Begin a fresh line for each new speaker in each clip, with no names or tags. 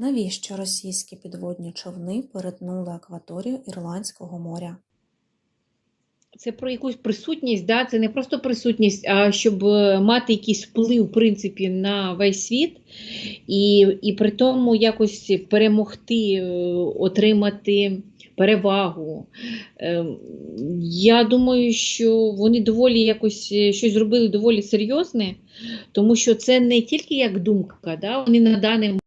Навіщо російські підводні човни перетнули акваторію Ірландського моря?
Це про якусь присутність, да? це не просто присутність, а щоб е, мати якийсь вплив, в принципі, на весь світ, і, і при тому якось перемогти, е, отримати перевагу. Е, Я думаю, що вони доволі якось щось зробили доволі серйозне, тому що це не тільки як думка, да? вони на даний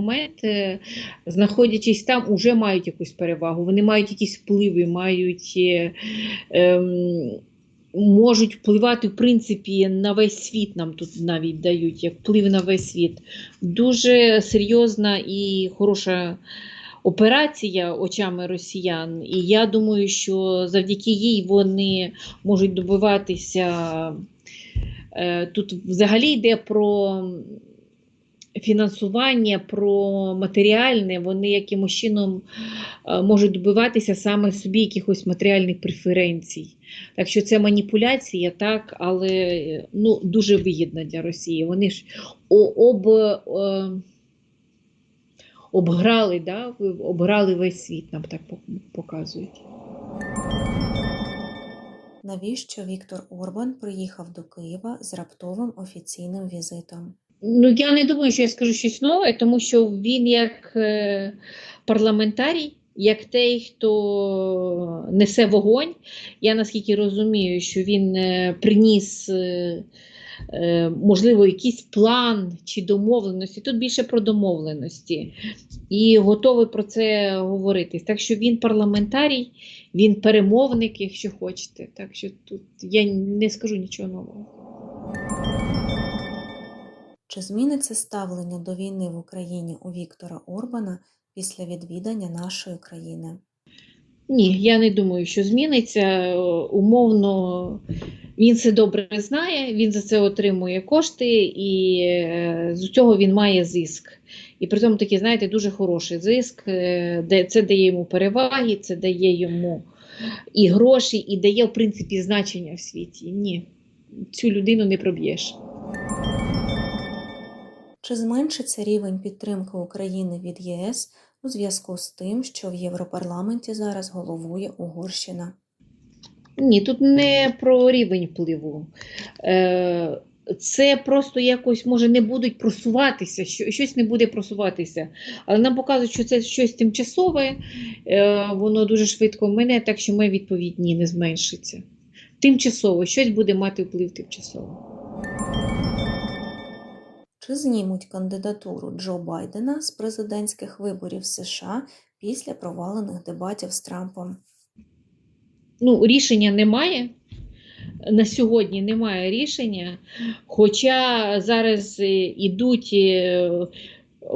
момент, е, знаходячись там, вже мають якусь перевагу, вони мають якісь впливи, мають, е, ем, можуть впливати в принципі на весь світ, нам тут навіть дають, як вплив на весь світ. Дуже серйозна і хороша операція очами росіян. І я думаю, що завдяки їй вони можуть добиватися. Е, Тут взагалі йде про фінансування, про матеріальне, вони якимось чином е, можуть добиватися саме собі якихось матеріальних преференцій. Так що це маніпуляція, так, але ну, дуже вигідна для Росії. Вони ж об, е, обграли, да, обграли весь світ, нам так показують.
Навіщо Віктор Орбан приїхав до Києва з раптовим офіційним візитом?
Ну, я не думаю, що я скажу щось нове, тому що він як е, парламентарій, як той, хто несе вогонь, я наскільки розумію, що він е, приніс, е, можливо, якийсь план чи домовленості. Тут більше про домовленості. І готовий про це говорити. Так що він парламентарій, він перемовник, якщо хочете. Так що тут я не скажу нічого нового.
Чи зміниться ставлення до війни в Україні у Віктора Орбана після відвідання нашої країни?
Ні, я не думаю, що зміниться. Е, Умовно, він це добре знає, він за це отримує кошти, і е, з цього він має зиск. І при тому такий, знаєте, дуже хороший зиск, е, де це дає йому переваги, це дає йому і гроші, і дає, в принципі, значення в світі. Ні, цю людину не проб'єш.
Чи зменшиться рівень підтримки України від ЄС у зв'язку з тим, що в Європарламенті зараз головує Угорщина?
Ні, тут не про рівень впливу. Е, Це просто якось може не будуть просуватися, що- щось не буде просуватися. Але нам показують, що це щось тимчасове, е, воно дуже швидко мине, так що ми відповідні не зменшиться. Тимчасово, щось буде мати вплив тимчасово.
Чи знімуть кандидатуру Джо Байдена з президентських виборів США після провалених дебатів з Трампом?
ну, рішення немає. На сьогодні немає рішення, хоча зараз е, ідуть е,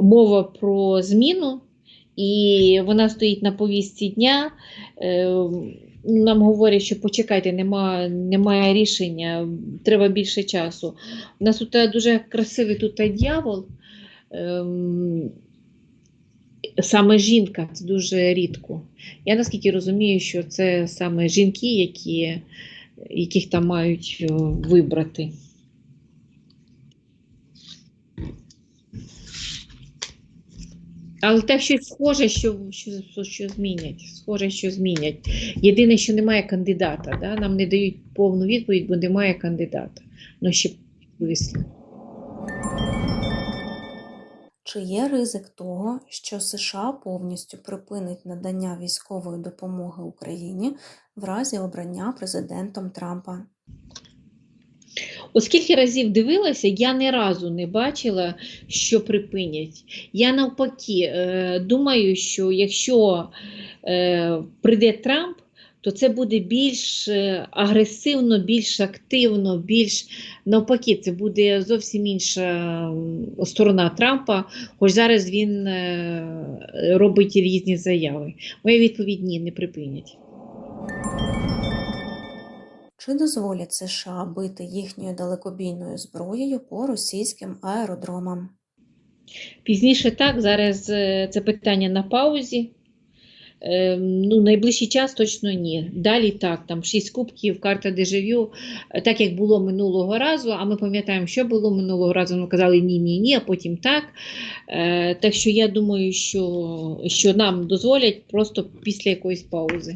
мова про зміну, і вона стоїть на повістці дня. Е, Нам говорять, що почекайте, нема, немає рішення, треба більше часу. У нас тут е, дуже красивий тут е, дьявол. Ем, Саме жінка, це дуже рідко. Я наскільки розумію, що це саме жінки, які, яких там мають вибрати. Але так щось схоже, що, що, що змінять. Схоже, що змінять. Єдине, що немає кандидата. Да? Нам не дають повну відповідь, бо немає кандидата. Ну, ще відповісти.
Чи є ризик того, що США повністю припинить надання військової допомоги Україні в разі обрання президентом Трампа?
Оскільки разів дивилася, я ні разу не бачила, що припинять. Я навпаки е, думаю, що якщо е, прийде Трамп, то це буде більш е, агресивно, більш активно, більш навпаки, це буде зовсім інша сторона Трампа, хоч зараз він робить різні заяви. Моя відповідь ні, не припинять.
Чи дозволять США бити їхньою далекобійною зброєю по російським аеродромам?
Пізніше так, зараз е, це питання на паузі. Е, ну, найближчий час точно ні. Далі так, там 6 кубків, карта дежавю, е, так як було минулого разу, а ми пам'ятаємо, що було минулого разу. Ми казали ні, ні, ні, а потім так. Е, так що я думаю, що, що нам дозволять просто після якоїсь паузи.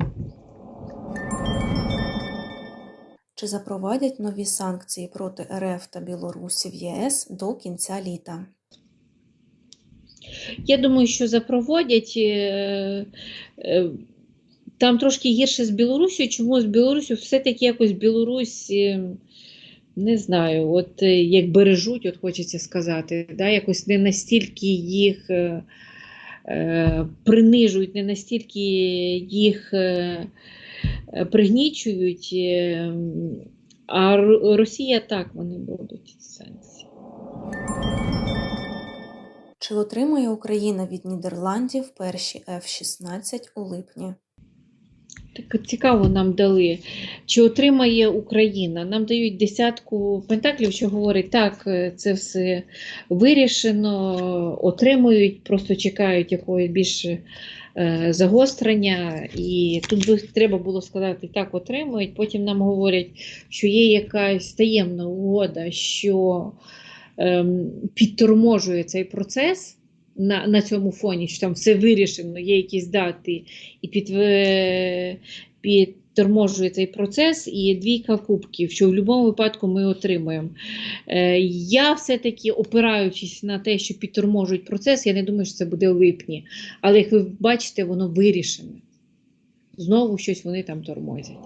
Чи запровадять нові санкції проти РФ та Білорусі в ЄС до кінця літа?
Я думаю, що запроводять. е, е, Там трошки гірше з Білорусію. Чому з Білорусю? Все-таки якось Білорусь, е, не знаю, от як бережуть, от хочеться сказати, да, якось не настільки їх е, принижують, не настільки їх е, пригнічують. е, А Росія так вони будуть санкції.
Чи отримує Україна від Нідерландів перші F-16 у липні?
Так цікаво нам дали. Чи отримає Україна? Нам дають десятку пентаклів, що говорить, так, е, це все вирішено, отримують, просто чекають якогось більше е, загострення. І тут би треба було сказати, так, отримують. Потім нам говорять, що є якась таємна угода, що ем, підторможує цей процес. На, на цьому фоні, що там все вирішено, є якісь дати, і підтве- підторможує цей процес, і двійка кубків, що в будь-якому випадку ми отримуємо. Е, я все-таки, опираючись на те, що підторможують процес, я не думаю, що це буде в липні. Але як ви бачите, воно вирішене. Знову щось вони там тормозять.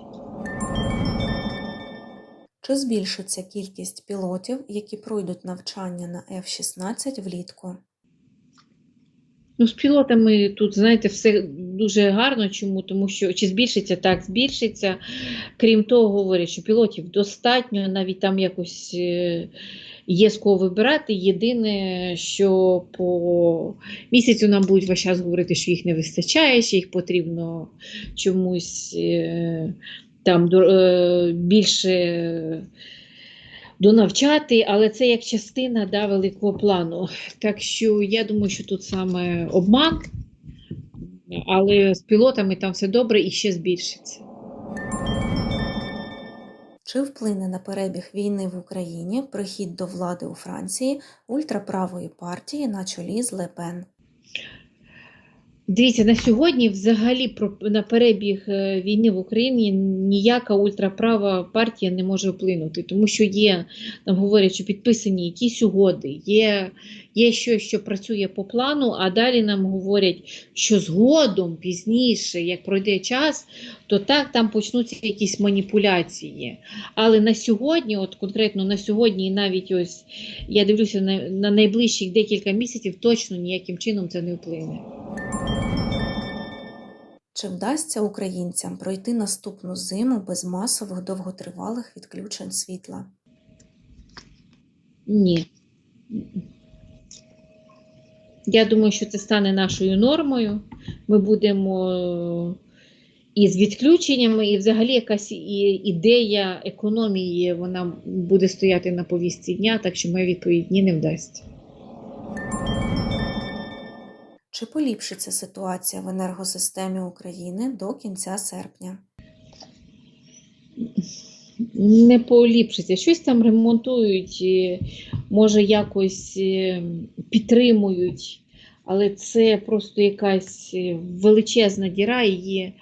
Чи збільшиться кількість пілотів, які пройдуть навчання на F-16 влітку?
Ну, з пілотами тут, знаєте, все дуже гарно. Чому? Тому що чи збільшиться, так збільшиться. Крім того, говорять, що пілотів достатньо, навіть там якось е, є з кого вибирати. Єдине, що по місяцю нам будуть весь час говорити, що їх не вистачає, що їх потрібно чомусь е, там е, більше. Донавчати, але це як частина да, великого плану. Так що я думаю, що тут саме обман, але з пілотами там все добре і ще збільшиться.
Чи вплине на перебіг війни в Україні прихід до влади у Франції ультраправої партії на чолі з Лепен?
Дивіться, на сьогодні взагалі про на перебіг е, війни в Україні ніяка ультраправа партія не може вплинути, тому що є, нам говорять, що підписані якісь угоди, є, є щось, що працює по плану, а далі нам говорять, що згодом, пізніше, як пройде час, то так там почнуться якісь маніпуляції. Але на сьогодні, от конкретно на сьогодні, навіть ось я дивлюся на, на найближчих декілька місяців, точно ніяким чином це не вплине.
Чи вдасться українцям пройти наступну зиму без масових довготривалих відключень світла?
Ні. Я думаю, що це стане нашою нормою. Ми будемо е, і з відключеннями, і взагалі якась ідея економії вона буде стояти на повістці дня, так що моя відповідь ні не вдасться.
Чи поліпшиться ситуація в енергосистемі України до кінця серпня?
Не поліпшиться. Щось там ремонтують, може якось е, підтримують, але це просто якась е, величезна діра, її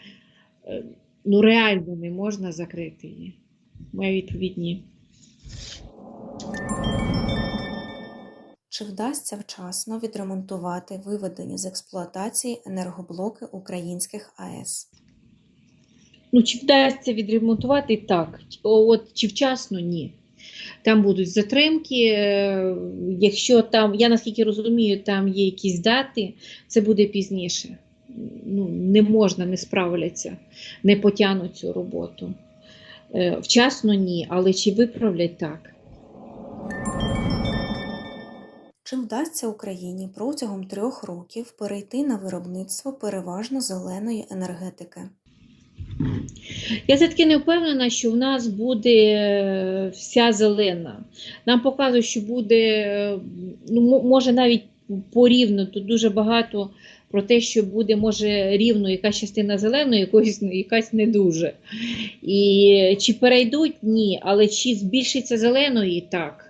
е, ну, реально не можна закрити її. Моя відповідь ні.
Чи вдасться вчасно відремонтувати виведені з експлуатації енергоблоки українських АЕС?
Ну, чи вдасться відремонтувати так? От чи вчасно ні. Там будуть затримки. е, Якщо там, я наскільки розумію, там є якісь дати, це буде пізніше. Ну, не можна, не справляться, не потягнуть цю роботу. Е, Вчасно ні, але чи виправлять так?
Чи вдасться Україні протягом трьох років перейти на виробництво переважно зеленої енергетики?
Я все-таки не впевнена, що в нас буде е, вся зелена. Нам показують, що буде, е, ну, може навіть порівну, тут дуже багато про те, що буде, може, рівно якась частина зеленої, якоїсь, якась не дуже. І чи перейдуть? Ні. Але чи збільшиться зеленої? Так.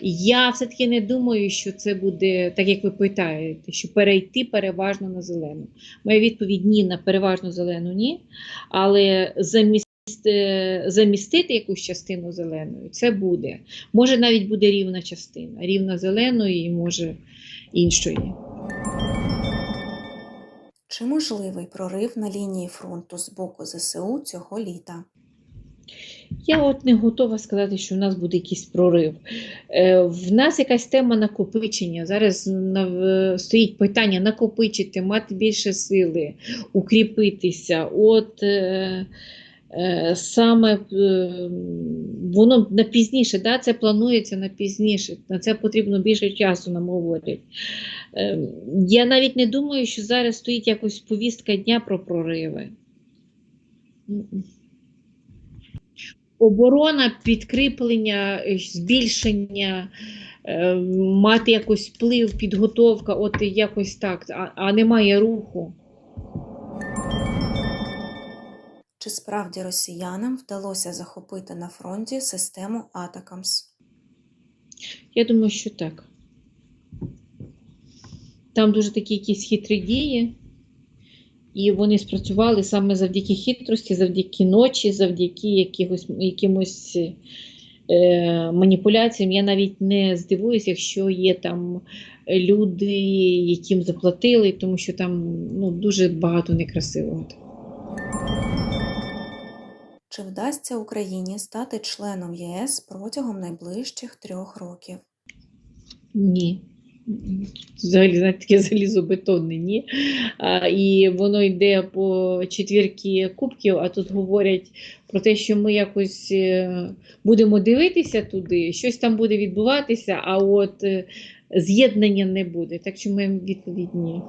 Я все-таки не думаю, що це буде, так як ви питаєте, що перейти переважно на зелену. Моя відповідь ні на переважно зелену ні. Але замість, е, замістити якусь частину зеленою це буде. Може навіть буде рівна частина, рівна зеленої і може іншої.
Чи можливий прорив на лінії фронту з боку ЗСУ цього літа?
Я от не готова сказати, що в нас буде якийсь прорив. Е, в нас якась тема накопичення. Зараз стоїть питання накопичити, мати більше сили, укріпитися. От е, е, саме воно на пізніше, да, це планується на пізніше. На це потрібно більше часу, нам говорять. Я навіть не думаю, що зараз стоїть якось повістка дня про прориви. Оборона, підкріплення, е, збільшення, е, мати якийсь вплив, підготовка, от якось так, а, а немає руху.
Чи справді росіянам вдалося захопити на фронті систему Атакамс?
Я думаю, що так. Там дуже такі якісь хитрі дії, і вони спрацювали саме завдяки хитрості, завдяки ночі, завдяки якихось, якимось е, маніпуляціям. Я навіть не здивуюся, якщо є там люди, яким заплатили, тому що там ну, дуже багато некрасивого.
Чи вдасться Україні стати членом ЄС протягом найближчих трьох років?
Ні. Взагалі, знаєте, таке залізобетонне, ні. А, і воно йде по четвірки кубків, а тут говорять про те, що ми якось е, будемо дивитися туди, щось там буде відбуватися, а от е, з'єднання не буде. Так що моя відповідь ні.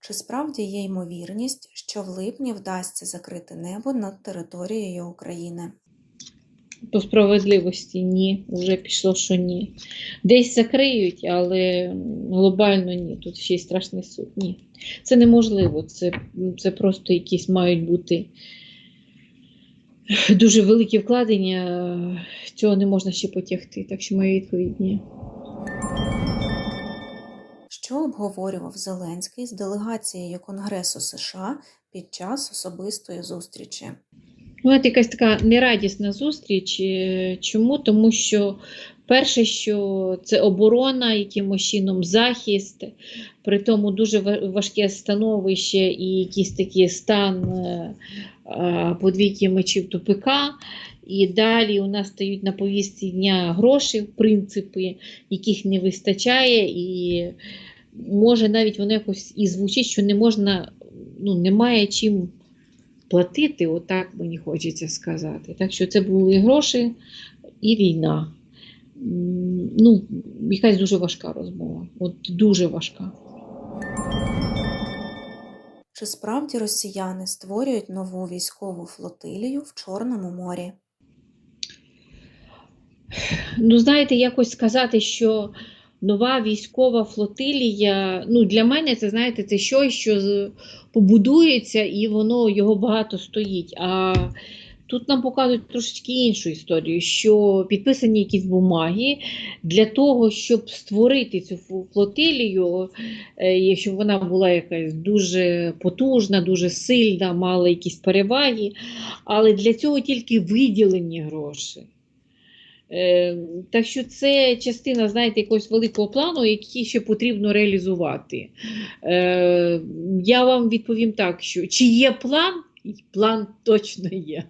Чи справді є ймовірність, що в липні вдасться закрити небо над територією України?
По справедливості ні, вже пішло, що ні. Десь закриють, але глобально ні. Тут ще й страшний суд. Ні. Це неможливо. Це, це просто якісь мають бути дуже великі вкладення. Цього не можна ще потягти. Так що моя відповідь ні.
Що обговорював Зеленський з делегацією Конгресу США під час особистої зустрічі?
Ну, це якась така нерадісна зустріч. Е, Чому? Тому що перше, що це оборона, якимось чином захист, при тому дуже важке становище і якийсь такий стан е, подвійки мечів тупика. І далі у нас стають на повістці дня гроші, в принципі, яких не вистачає, і може навіть воно якось і звучить, що не можна, ну, немає чим платити, отак мені хочеться сказати. Так що це були гроші і війна. Ну, якась дуже важка розмова. От дуже важка.
Чи справді росіяни створюють нову військову флотилію в Чорному морі?
Ну, знаєте, якось сказати, що нова військова флотилія, ну, для мене це, знаєте, це щось, що побудується і воно його багато стоїть. А тут нам показують трошечки іншу історію, що підписані якісь бумаги для того, щоб створити цю флотилію, е, якщо вона була якась дуже потужна, дуже сильна, мала якісь переваги, але для цього тільки виділені гроші. Е, Так що це частина, знаєте, якогось великого плану, який ще потрібно реалізувати. Е, Я вам відповім так, що чи є план? План точно є.